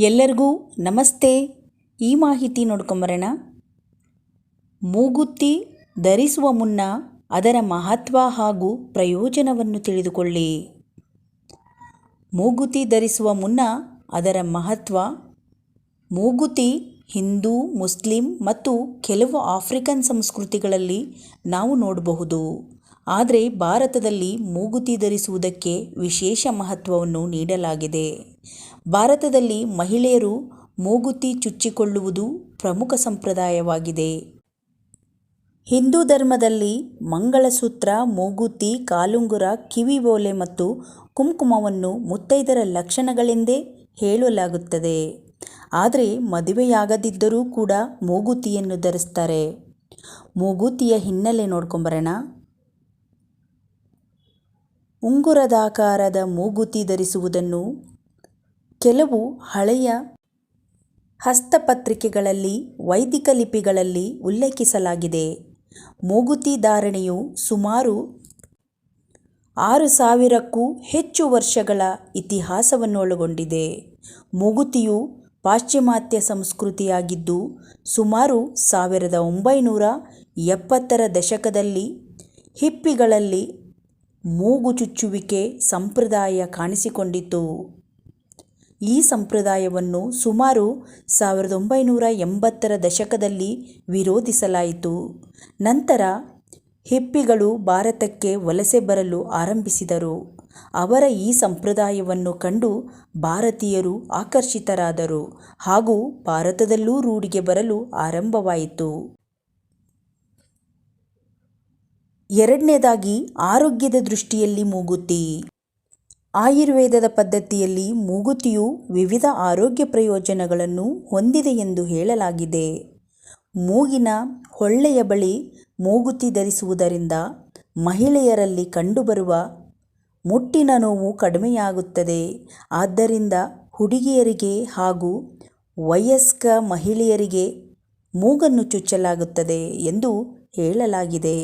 ಎಲ್ಲರಿಗೂ ನಮಸ್ತೆ. ಈ ಮಾಹಿತಿ ನೋಡ್ಕೊಂಬರೋಣ. ಮೂಗುತ್ತಿ ಧರಿಸುವ ಮುನ್ನ ಅದರ ಮಹತ್ವ ಹಾಗೂ ಪ್ರಯೋಜನವನ್ನು ತಿಳಿದುಕೊಳ್ಳಿ. ಮೂಗುತಿ ಧರಿಸುವ ಮುನ್ನ ಅದರ ಮಹತ್ವ. ಮೂಗುತಿ ಹಿಂದೂ, ಮುಸ್ಲಿಂ ಮತ್ತು ಕೆಲವು ಆಫ್ರಿಕನ್ ಸಂಸ್ಕೃತಿಗಳಲ್ಲಿ ನಾವು ನೋಡಬಹುದು. ಆದರೆ ಭಾರತದಲ್ಲಿ ಮೂಗುತಿ ಧರಿಸುವುದಕ್ಕೆ ವಿಶೇಷ ಮಹತ್ವವನ್ನು ನೀಡಲಾಗಿದೆ. ಭಾರತದಲ್ಲಿ ಮಹಿಳೆಯರು ಮೂಗುತಿ ಚುಚ್ಚಿಕೊಳ್ಳುವುದು ಪ್ರಮುಖ ಸಂಪ್ರದಾಯವಾಗಿದೆ. ಹಿಂದೂ ಧರ್ಮದಲ್ಲಿ ಮಂಗಳಸೂತ್ರ, ಮೂಗುತಿ, ಕಾಲುಂಗುರ ಕಿವಿಬೋಲೆ ಮತ್ತು ಕುಂಕುಮವನ್ನು ಮುತ್ತೈದರ ಲಕ್ಷಣಗಳೆಂದೇ ಹೇಳಲಾಗುತ್ತದೆ. ಆದರೆ ಮದುವೆಯಾಗದಿದ್ದರೂ ಕೂಡ ಮೂಗುತಿಯನ್ನು ಧರಿಸ್ತಾರೆ. ಮೂಗುತಿಯ ಹಿನ್ನೆಲೆ ನೋಡ್ಕೊಂಬರೋಣ. ಉಂಗುರದಾಕಾರದ ಮೂಗುತಿ ಧರಿಸುವುದನ್ನು ಕೆಲವು ಹಳೆಯ ಹಸ್ತಪತ್ರಿಕೆಗಳಲ್ಲಿ, ವೈದಿಕ ಲಿಪಿಗಳಲ್ಲಿ ಉಲ್ಲೇಖಿಸಲಾಗಿದೆ. ಮೂಗುತಿ ಧಾರಣೆಯು ಸುಮಾರು ಆರು ಸಾವಿರಕ್ಕೂ ಹೆಚ್ಚು ವರ್ಷಗಳ ಇತಿಹಾಸವನ್ನು ಒಳಗೊಂಡಿದೆ ಮೂಗುತಿಯು ಪಾಶ್ಚಿಮಾತ್ಯ ಸಂಸ್ಕೃತಿಯಾಗಿದ್ದು, ಸುಮಾರು ಸಾವಿರದ ಒಂಬೈನೂರ ಎಪ್ಪತ್ತರ ದಶಕದಲ್ಲಿ ಹಿಪ್ಪಿಗಳಲ್ಲಿ ಮೂಗು ಚುಚ್ಚುವಿಕೆ ಸಂಪ್ರದಾಯ ಕಾಣಿಸಿಕೊಂಡಿತು. ಈ ಸಂಪ್ರದಾಯವನ್ನು ಸುಮಾರು ಸಾವಿರದ ಒಂಬೈನೂರ ಎಂಬತ್ತರ ದಶಕದಲ್ಲಿ ವಿರೋಧಿಸಲಾಯಿತು. ನಂತರ ಹಿಪ್ಪಿಗಳು ಭಾರತಕ್ಕೆ ವಲಸೆ ಬರಲು ಆರಂಭಿಸಿದರು. ಅವರ ಈ ಸಂಪ್ರದಾಯವನ್ನು ಕಂಡು ಭಾರತೀಯರು ಆಕರ್ಷಿತರಾದರು ಹಾಗೂ ಭಾರತದಲ್ಲೂ ರೂಢಿಗೆ ಬರಲು ಆರಂಭವಾಯಿತು. ಎರಡನೇದಾಗಿ, ಆರೋಗ್ಯದ ದೃಷ್ಟಿಯಲ್ಲಿ ಮೂಗುತಿ. ಆಯುರ್ವೇದದ ಪದ್ಧತಿಯಲ್ಲಿ ಮೂಗುತಿಯು ವಿವಿಧ ಆರೋಗ್ಯ ಪ್ರಯೋಜನಗಳನ್ನು ಹೊಂದಿದೆ ಎಂದು ಹೇಳಲಾಗಿದೆ. ಮೂಗಿನ ಹೊಳ್ಳೆಯ ಬಳಿ ಮೂಗುತಿ ಧರಿಸುವುದರಿಂದ ಮಹಿಳೆಯರಲ್ಲಿ ಕಂಡುಬರುವ ಮುಟ್ಟಿನ ನೋವು ಕಡಿಮೆಯಾಗುತ್ತದೆ. ಆದ್ದರಿಂದ ಹುಡುಗಿಯರಿಗೆ ಹಾಗೂ ವಯಸ್ಕ ಮಹಿಳೆಯರಿಗೆ ಮೂಗನ್ನು ಚುಚ್ಚಲಾಗುತ್ತದೆ ಎಂದು ಹೇಳಲಾಗಿದೆ.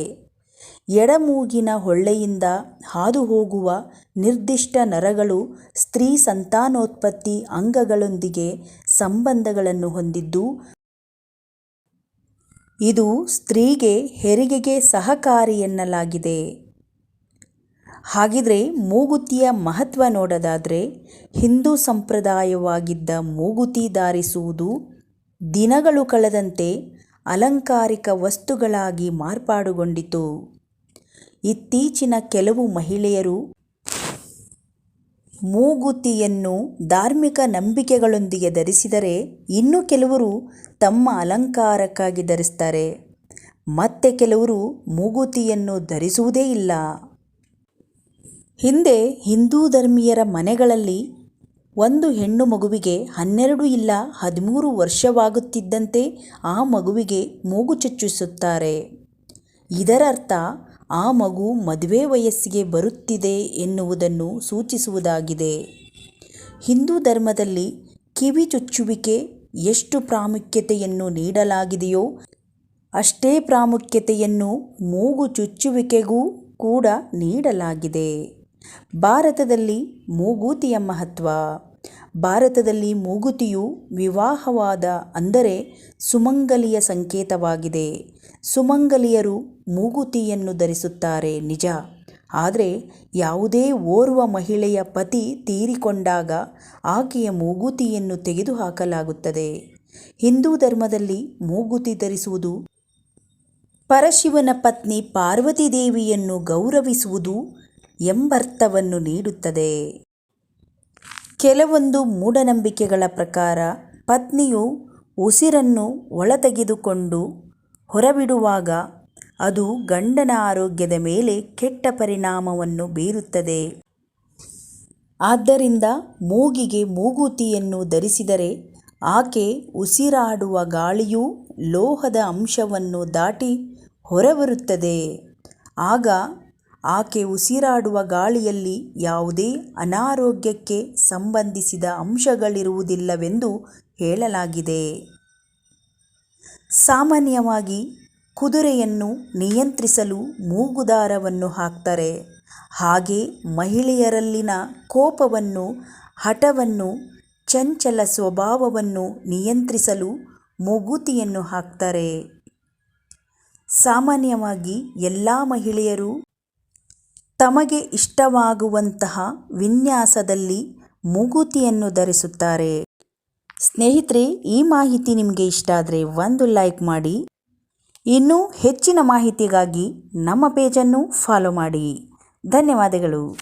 ಎಡಮೂಗಿನ ಹೊಳ್ಳೆಯಿಂದ ಹಾದು ಹೋಗುವ ನಿರ್ದಿಷ್ಟ ನರಗಳು ಸ್ತ್ರೀ ಸಂತಾನೋತ್ಪತ್ತಿ ಅಂಗಗಳೊಂದಿಗೆ ಸಂಬಂಧಗಳನ್ನು ಹೊಂದಿದ್ದು, ಇದು ಸ್ತ್ರೀಗೆ ಹೆರಿಗೆಗೆ ಸಹಕಾರಿ ಎನ್ನಲಾಗಿದೆ. ಹಾಗಿದ್ರೆ ಮೂಗುತಿಯ ಮಹತ್ವ ನೋಡೋದಾದರೆ, ಹಿಂದೂ ಸಂಪ್ರದಾಯವಾಗಿದ್ದ ಮೂಗುತಿ ಧಾರಿಸುವುದು ದಿನಗಳು ಕಳೆದಂತೆ ಅಲಂಕಾರಿಕ ವಸ್ತುಗಳಾಗಿ ಮಾರ್ಪಾಡುಗೊಂಡಿತು. ಇತ್ತೀಚಿನ ಕೆಲವು ಮಹಿಳೆಯರು ಮೂಗುತಿಯನ್ನು ಧಾರ್ಮಿಕ ನಂಬಿಕೆಗಳೊಂದಿಗೆ ಧರಿಸಿದರೆ ಇನ್ನು ಕೆಲವರು ತಮ್ಮ ಅಲಂಕಾರಕ್ಕಾಗಿ ಧರಿಸ್ತಾರೆ. ಮತ್ತೆ ಕೆಲವರು ಮೂಗುತಿಯನ್ನು ಧರಿಸುವುದೇ ಇಲ್ಲ. ಹಿಂದೆ ಹಿಂದೂ ಧರ್ಮೀಯರ ಮನೆಗಳಲ್ಲಿ ಒಂದು ಹೆಣ್ಣು ಮಗುವಿಗೆ ಹನ್ನೆರಡು ಇಲ್ಲ ಹದಿಮೂರು ವರ್ಷವಾಗುತ್ತಿದ್ದಂತೆ ಆ ಮಗುವಿಗೆ ಮೂಗು ಚುಚ್ಚಿಸುತ್ತಾರೆ ಇದರರ್ಥ ಆ ಮಗು ಮದುವೆ ವಯಸ್ಸಿಗೆ ಬರುತ್ತಿದೆ ಎನ್ನುವುದನ್ನು ಸೂಚಿಸುವುದಾಗಿದೆ. ಹಿಂದೂ ಧರ್ಮದಲ್ಲಿ ಕಿವಿ ಚುಚ್ಚುವಿಕೆ ಎಷ್ಟು ಪ್ರಾಮುಖ್ಯತೆಯನ್ನು ನೀಡಲಾಗಿದೆಯೋ ಅಷ್ಟೇ ಪ್ರಾಮುಖ್ಯತೆಯನ್ನು ಮೂಗು ಚುಚ್ಚುವಿಕೆಗೂ ಕೂಡ ನೀಡಲಾಗಿದೆ. ಭಾರತದಲ್ಲಿ ಮೂಗೂತಿಯ ಮಹತ್ವ ಭಾರತದಲ್ಲಿ ಮೂಗುತಿಯು ವಿವಾಹವಾದ ಅಂದರೆ ಸುಮಂಗಲಿಯ ಸಂಕೇತವಾಗಿದೆ. ಸುಮಂಗಲಿಯರು ಮೂಗುತಿಯನ್ನು ಧರಿಸುತ್ತಾರೆ, ನಿಜ. ಆದರೆ ಯಾವುದೇ ಓರ್ವ ಮಹಿಳೆಯ ಪತಿ ತೀರಿಕೊಂಡಾಗ ಆಕೆಯ ಮೂಗುತಿಯನ್ನು ತೆಗೆದುಹಾಕಲಾಗುತ್ತದೆ. ಹಿಂದೂ ಧರ್ಮದಲ್ಲಿ ಮೂಗುತಿ ಧರಿಸುವುದು ಪರಶಿವನ ಪತ್ನಿ ಪಾರ್ವತಿ ದೇವಿಯನ್ನು ಗೌರವಿಸುವುದು ಎಂಬರ್ಥವನ್ನು ನೀಡುತ್ತದೆ. ಕೆಲವೊಂದು ಮೂಢನಂಬಿಕೆಗಳ ಪ್ರಕಾರ ಪತ್ನಿಯು ಉಸಿರನ್ನು ಒಳತೆಗೆದುಕೊಂಡು ಹೊರಬಿಡುವಾಗ ಅದು ಗಂಡನ ಆರೋಗ್ಯದ ಮೇಲೆ ಕೆಟ್ಟ ಪರಿಣಾಮವನ್ನು ಬೀರುತ್ತದೆ. ಆದ್ದರಿಂದ ಮೂಗಿಗೆ ಮೂಗುತಿಯನ್ನು ಧರಿಸಿದರೆ ಆಕೆ ಉಸಿರಾಡುವ ಗಾಳಿಯು ಲೋಹದ ಅಂಶವನ್ನು ದಾಟಿ ಹೊರಬರುತ್ತದೆ. ಆಗ ಆಕೆ ಉಸಿರಾಡುವ ಗಾಳಿಯಲ್ಲಿ ಯಾವುದೇ ಅನಾರೋಗ್ಯಕ್ಕೆ ಸಂಬಂಧಿಸಿದ ಅಂಶಗಳಿರುವುದಿಲ್ಲವೆಂದು ಹೇಳಲಾಗಿದೆ. ಸಾಮಾನ್ಯವಾಗಿ ಕುದುರೆಯನ್ನು ನಿಯಂತ್ರಿಸಲು ಮೂಗುದಾರವನ್ನು ಹಾಕ್ತಾರೆ. ಹಾಗೆ ಮಹಿಳೆಯರಲ್ಲಿನ ಕೋಪವನ್ನು, ಹಠವನ್ನು, ಚಂಚಲ ಸ್ವಭಾವವನ್ನು ನಿಯಂತ್ರಿಸಲು ಮೂಗುತಿಯನ್ನು ಹಾಕ್ತಾರೆ. ಸಾಮಾನ್ಯವಾಗಿ ಎಲ್ಲ ಮಹಿಳೆಯರು ತಮಗೆ ಇಷ್ಟವಾಗುವಂತಹ ವಿನ್ಯಾಸದಲ್ಲಿ ಮೂಗುತಿಯನ್ನು ಧರಿಸುತ್ತಾರೆ. ಸ್ನೇಹಿತರೆ, ಈ ಮಾಹಿತಿ ನಿಮಗೆ ಇಷ್ಟ ಆದರೆ ಒಂದು ಲೈಕ್ ಮಾಡಿ. ಇನ್ನೂ ಹೆಚ್ಚಿನ ಮಾಹಿತಿಗಾಗಿ ನಮ್ಮ ಪೇಜನ್ನು ಫಾಲೋ ಮಾಡಿ. ಧನ್ಯವಾದಗಳು.